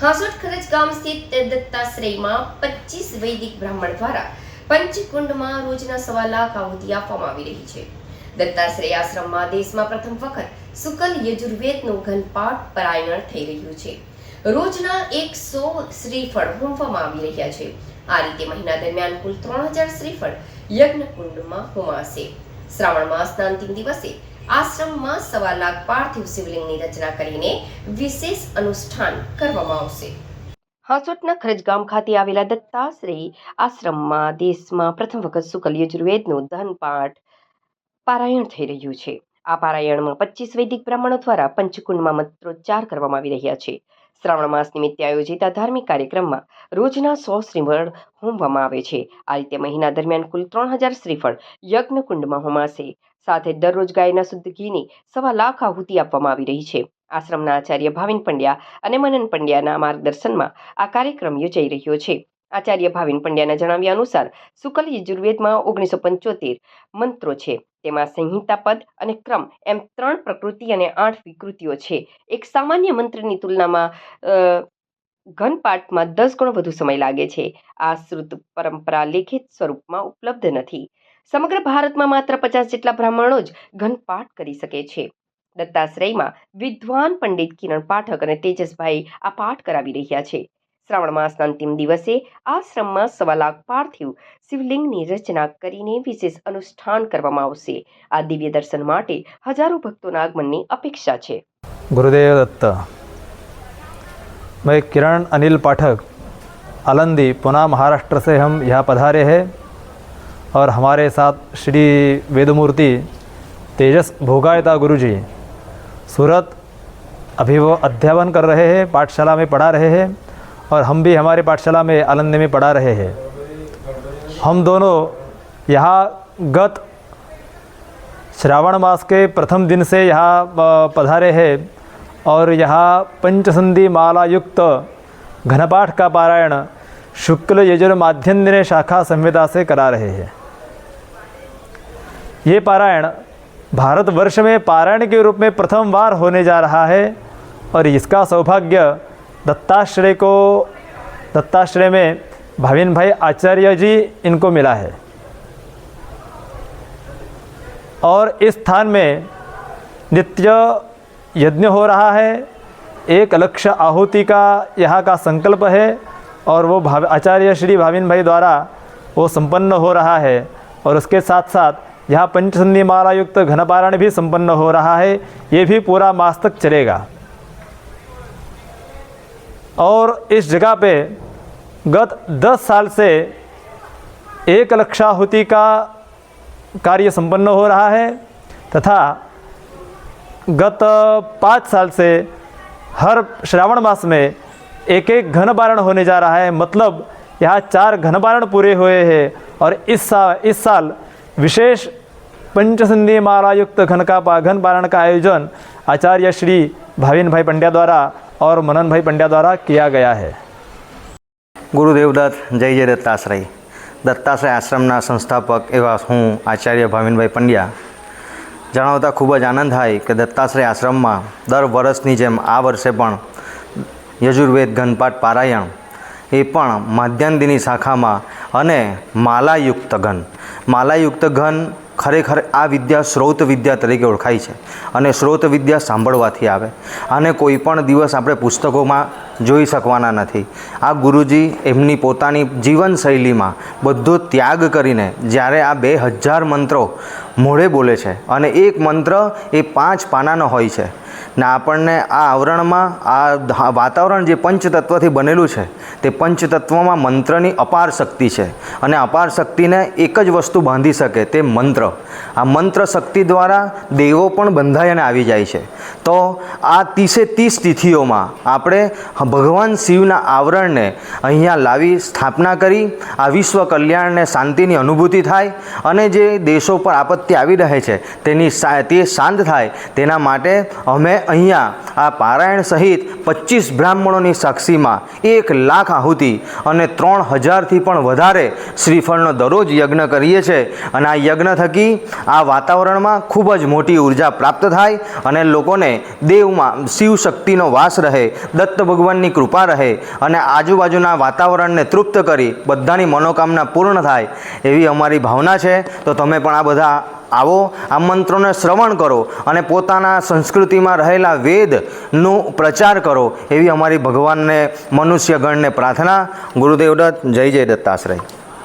હાસોટ ખરજ ગામ સ્થિત દત્તાશ્રયમાં પચીસ વૈદિક બ્રાહ્મણ દ્વારા પંચકુંડમાં રોજના સવા લાખ આહુતિ આપવામાં આવી રહી છે. દત્તાશ્રય આશ્રમમાં દેશમાં પ્રથમ વખત શુકલ યજુર્વેદનું ઘનપાઠ પરાયણ થઈ રહ્યું છે. રોજના એકસો શ્રીફળ હોમવામાં આવી રહ્યા છે. આ રીતે મહિના દરમિયાન કુલ ત્રણ હજાર શ્રીફળ યજ્ઞકુંડમાં હોમાશે. શ્રાવણ માસના અંતિમ દિવસે આશ્રમમાં સવા લાખ પાર્થિવ શિવલિંગની રચના કરીને વિશેષ અનુષ્ઠાન કરવામાં આવશે. હાસોટના ખરજગામ ખાતે આવેલા દત્તાશ્રી આશ્રમમાં દેશમાં પ્રથમ વખત શુકલ યજુર્વેદનું ધનપાઠ પારાયણ થઈ રહ્યું છે. આ પારાયણમાં પચીસ વૈદિક બ્રાહ્મણો દ્વારા પંચકુંડમાં મંત્રોચ્ચાર કરવામાં આવી રહ્યા છે. શ્રાવણ માસ નિમિત્તે આયોજિત આ ધાર્મિક કાર્યક્રમમાં રોજના સો શ્રીફળ હોમવામાં આવે છે. આ રીતે મહિના દરમિયાન કુલ ત્રણ હજાર શ્રીફળ યજ્ઞકુંડમાં હોમાશે. સાથે દરરોજ ગાયના શુદ્ધ ઘીની સવા લાખ આહુતિ આપવામાં આવી રહી છે. આશ્રમના આચાર્ય ભાવિન પંડ્યા અને મનન પંડ્યાના માર્ગદર્શનમાં આ કાર્યક્રમ યોજાઈ રહ્યો છે. આચાર્ય ભાવિન પંડ્યાના જણાવ્યા અનુસાર શુકલ યજુર્વેદમાં ઓગણીસો પંચોતેર મંત્રો છે. તેમાં સંહિતા પદ અને ક્રમ એમ ત્રણ પ્રકૃતિ અને આઠ વિકૃતિઓ છે. એક સામાન્ય મંત્રની તુલનામાં ઘનપાઠમાં દસ ગણો વધુ સમય લાગે છે. આ શ્રુત પરંપરા લેખિત સ્વરૂપમાં ઉપલબ્ધ નથી. સમગ્ર ભારતમાં માત્ર પચાસ જેટલા બ્રાહ્મણો જ ઘનપાઠ કરી શકે છે. દત્તાશ્રયમાં વિદ્વાન પંડિત કિરણ પાઠક અને તેજસભાઈ આ પાઠ કરાવી રહ્યા છે. શ્રાવણ માસના અંતિમ દિવસે આશ્રમમાં સવા લાખ પાર્થિવ શિવલિંગની રચના કરીને વિશેષ અનુષ્ઠાન કરવામાં આવશે આ દિવ્ય દર્શન માટે હજારો ભક્તોના આગમનની અપેક્ષા છે गुरुदेव दत्त मैं किरण अनिल पाठक आलंदी पुणे महाराष्ट्र से हम यहाँ पधारे हैं और हमारे साथ श्री वेदमूर्ति तेजस भोगायता गुरु जी सूरत अभी वो अध्यापन कर रहे हैं पाठशाला में पढ़ा रहे हैं और हम भी हमारे पाठशाला में आलंदी में पढ़ा रहे हैं। हम दोनों यहाँ गत श्रावण मास के प्रथम दिन से यहाँ पधारे हैं और यहाँ पंचसंधि माला युक्त घनपाठ का पारायण शुक्ल यजुर माध्यन्दिने शाखा संहिता से करा रहे हैं। ये पारायण भारतवर्ष में पारायण के रूप में प्रथम बार होने जा रहा है और इसका सौभाग्य दत्ताश्रय को, दत्ताश्रय में भाविन भाई आचार्य जी इनको मिला है। और इस स्थान में नित्य यज्ञ हो रहा है, एक लक्ष्य आहुति का यहाँ का संकल्प है, और वो भाव, आचार्य श्री भाविन भाई द्वारा वो संपन्न हो रहा है, और उसके साथ साथ यहाँ पंचसंधि माला युक्त घनपारायण भी संपन्न हो रहा है, ये भी पूरा मास तक चलेगा। और इस जगह पे गत दस साल से एक लक्षाहुति का कार्य संपन्न हो रहा है तथा गत पाँच साल से हर श्रावण मास में एक एक घन पारण होने जा रहा है। मतलब यहाँ चार घन पारण पूरे हुए हैं और इस साल इस साल विशेष पंचसंधि माला युक्त घन का घन पारण का आयोजन आचार्य श्री भाविन भाई पंड्या द्वारा और मनन भाई पंड्या द्वारा किया गया है ગુરુદેવદત્ત જય જય દત્તાશ્રય દત્તાશ્રય આશ્રમના સંસ્થાપક એવા હું આચાર્ય ભાવિનભાઈ પંડ્યા જણાવતા ખૂબ જ આનંદ થાય કે દત્તાશ્રય આશ્રમમાં દર વર્ષની જેમ આ વર્ષે પણ યજુર્વેદ ઘનપાઠ પારાયણ એ પણ માધ્યાંતિની શાખામાં અને માલાયુક્ત ઘન માલાયુક્ત ઘન ખરેખર આ વિદ્યા શ્રોત વિદ્યા તરીકે ઓળખાય છે અને શ્રોત વિદ્યા સાંભળવાથી આવે. અને કોઈ પણ દિવસ આપણે પુસ્તકોમાં જોઈ શકવાના નથી. આ ગુરુજી એમની પોતાની જીવનશૈલીમાં બધો ત્યાગ કરીને જ્યારે આ બે હજાર મંત્રો મોઢે બોલે છે અને એક મંત્ર એ પાંચ પાનાનો હોય છે. ને આપણને આ આવરણમાં આ વાતાવરણ જે પંચતત્વથી બનેલું છે, તે પંચતત્વમાં મંત્રની અપાર શક્તિ છે અને અપાર શક્તિને એક જ વસ્તુ બાંધી શકે તે મંત્ર. આ મંત્ર શક્તિ દ્વારા દેવો પણ બંધાઈ અને આવી જાય છે. તો આ ત્રીસે ત્રીસ તિથિઓમાં આપણે ભગવાન શિવના આવરણને અહીંયા લાવી સ્થાપના કરી, આ વિશ્વ કલ્યાણને શાંતિની અનુભૂતિ થાય અને જે દેશો પર આપત્તિ આવી રહે છે તેની તે શાંત થાય તેના માટે અમે અહીંયા આ પારાયણ સહિત પચીસ બ્રાહ્મણોની સાક્ષીમાં એક લાખ આહુતિ અને ત્રણ હજારથી પણ વધારે શ્રીફળનો દરરોજ યજ્ઞ કરીએ છીએ. અને આ યજ્ઞ થકી આ વાતાવરણમાં ખૂબ જ મોટી ઊર્જા પ્રાપ્ત થાય અને લોકોને દેવમાં શિવ શક્તિનો વાસ રહે, દત્ત ભગવાનની કૃપા રહે અને આજુબાજુના વાતાવરણને તૃપ્ત કરી બધાની મનોકામના પૂર્ણ થાય એવી અમારી ભાવના છે. તો તમે પણ આ બધા આવો, આ મંત્રોને શ્રવણ કરો અને પોતાના સંસ્કૃતિમાં રહેલા વેદનો પ્રચાર કરો એવી અમારી ભગવાનને, મનુષ્યગણને પ્રાર્થના. ગુરુદેવ દત્ત, જય જય દત્તાશ્રય